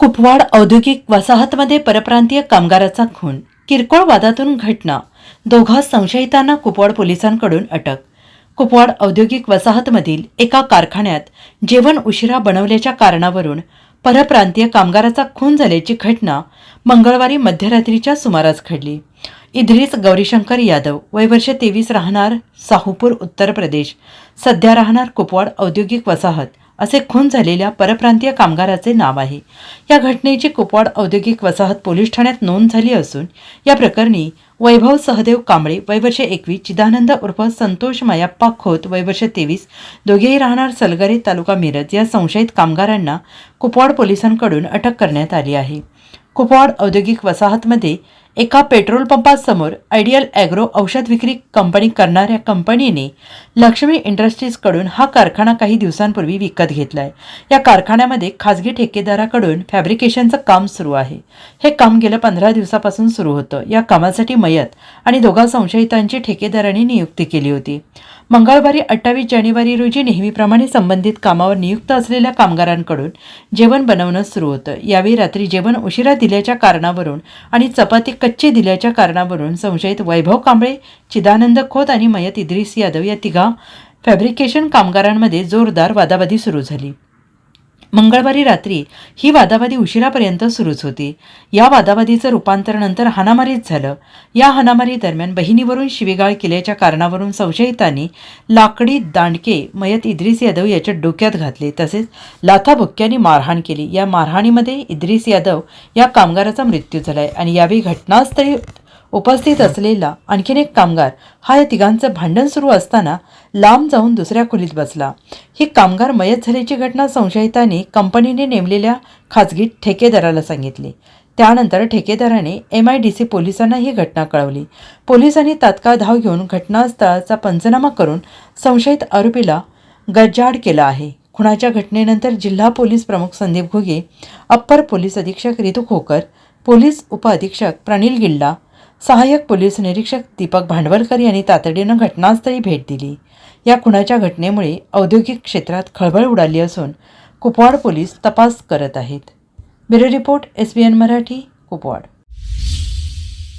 कुपवाड औद्योगिक वसाहतमध्ये परप्रांतीय कामगाराचा खून किरकोळ वादातून घटना दोघा संशयितांना कुपवाड पोलिसांकडून अटक. कुपवाड औद्योगिक वसाहतमधील एका कारखान्यात जेवण उशिरा बनवल्याच्या कारणावरून परप्रांतीय कामगाराचा खून झाल्याची घटना मंगळवारी मध्यरात्रीच्या सुमारास घडली. इद्रिस गौरीशंकर यादव वयवर्ष तेवीस राहणार साहूपूर उत्तर प्रदेश. सध्या राहणार कुपवाड औद्योगिक वसाहत. असे खून झालेल्या परप्रांतीय कामगाराचे नाव आहे. या घटनेची कुपवाड औद्योगिक वसाहत पोलीस ठाण्यात नोंद झाली असून या प्रकरणी वैभव सहदेव कांबळे वयवर्ष एकवीस चिदानंद उर्फ संतोष मायाप्पा खोत वयवर्ष तेवीस दोघेही राहणार सलगरे तालुका मिरज या संशयित कामगारांना कुपवाड पोलिसांकडून अटक करण्यात आली आहे. कुपवाड औद्योगिक वसाहतमध्ये एका पेट्रोल पंपासमोर आयडियल ॲग्रो औषध विक्री कंपनी करणाऱ्या कंपनीने लक्ष्मी इंडस्ट्रीजकडून हा कारखाना काही दिवसांपूर्वी विकत घेतलाय. या कारखान्यामध्ये खाजगी ठेकेदाराकडून फॅब्रिकेशनचं काम सुरू आहे. हे काम गेल्या पंधरा दिवसापासून सुरू होतं. या कामासाठी मयत आणि दोघा संशयितांची ठेकेदारांनी नियुक्ती केली होती. मंगळवारी अठ्ठावीस जानेवारी रोजी नेहमीप्रमाणे संबंधित कामावर नियुक्त असलेल्या कामगारांकडून जेवण बनवणं सुरू होतं. यावेळी रात्री जेवण उशिरा दिल्याच्या कारणावरून आणि चपाती कच्चे दिल्याच्या कारणावरून संशयित वैभव कांबळे चिदानंद खोत आणि मयत इद्रिस यादव या तिघा फॅब्रिकेशन कामगारांमध्ये जोरदार वादावादी सुरू झाली. मंगळवारी रात्री ही वादावादी उशिरापर्यंत सुरूच होती. या वादावादीचं रूपांतर नंतर हानामारीत झालं. या हानामारी दरम्यान बहिणीवरून शिवीगाळ केल्याच्या कारणावरून संशयितांनी लाकडी दांडके मयत इद्रिस यादव याच्या डोक्यात घातले. तसेच लाथाबुक्क्यांनी मारहाण केली. या मारहाणीमध्ये इद्रिस यादव या कामगाराचा मृत्यू झालाय. आणि यावेळी घटनास्थळी उपस्थित असलेला आणखीन एक कामगार हा या तिघांचं भांडण सुरू असताना लांब जाऊन दुसऱ्या खोलीत बसला. ही कामगार मयत झाल्याची घटना संशयितांनी कंपनीने नेमलेल्या खाजगी ठेकेदाराला सांगितली. त्यानंतर ठेकेदाराने एम आय डी सी पोलिसांना ही घटना कळवली. पोलिसांनी तात्काळ धाव घेऊन घटनास्थळाचा पंचनामा करून संशयित आरोपीला गज्जाड केला आहे. खुणाच्या घटनेनंतर जिल्हा पोलीस प्रमुख संदीप घुगे अप्पर पोलीस अधीक्षक रितू खोकर पोलीस उपअधीक्षक प्रणील गिल्ला सहाय्यक पोलीस निरीक्षक दीपक भांडवलकर यांनी तातडीनं घटनास्थळी भेट दिली. या खुनाच्या घटनेमुळे औद्योगिक क्षेत्रात खळबळ उडाली असून कुपवाड पोलीस तपास करत आहेत. Bureau report S B N Marathi Kupwad.